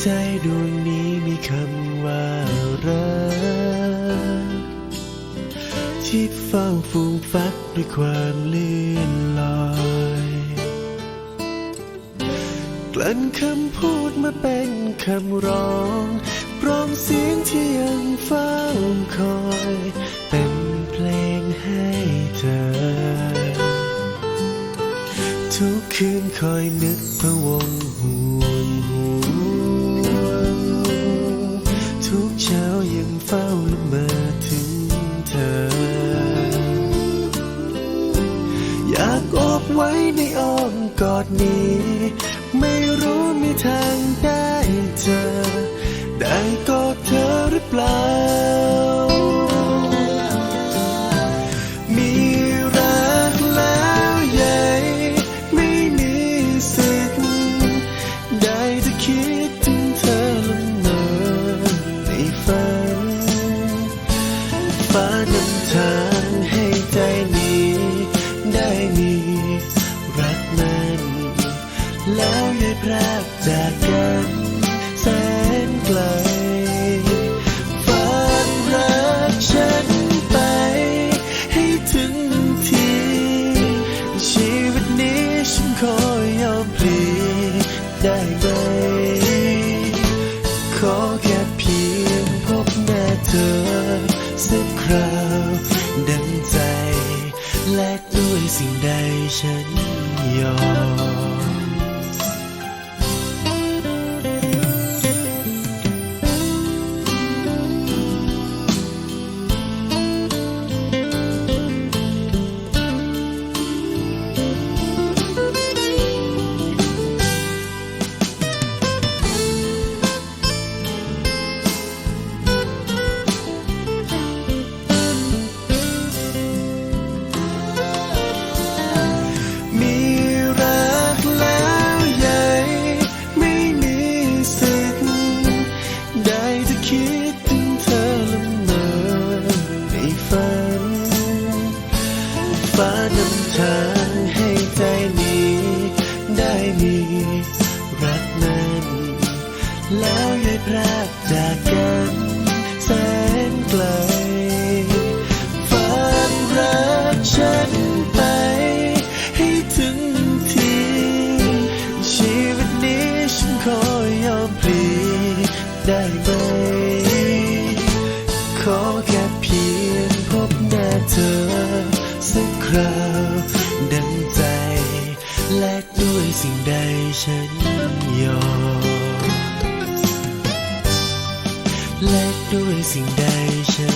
ใจดวงนี้มีคำว่ารักที่เฝ้าฟูงฟักด้วยความลื่อนลอยกลั่นคำพูดมาเป็นคำร้องร้องเสียงที่ยังเฝ้าคอย เป็นเพลงให้เธอ ทุกคืนคอยนึกพะวงห่วง ฝ้าละเมอถึงเธอ อยากอบไว้ในอ้อมกอดนี้ ไม่รู้มีทางได้เจอ ได้กอดเธอหรือเปล่า มีรักแล้วใหญ่ ไม่มีสิทธิ์ได้แต่คิด กจากกันแสนไกลฝากรักฉันไป ให้ถึงที ชีวิตนี้ฉันขอยอมพลีได้ไหม ขอแค่เพียงพบหน้าเธอสักคราวดังใจ แลกด้วยสิ่งใดฉันยอม ทางให้ใจนี้ได้มีรักนั้นแล้วยายพรากจากกันแสนไกลฝากรักฉันไปให้ถึงที ชีวิตนี้ฉันขอยอมพลีได้ไหม แลกด้วยสิ่งใดฉัน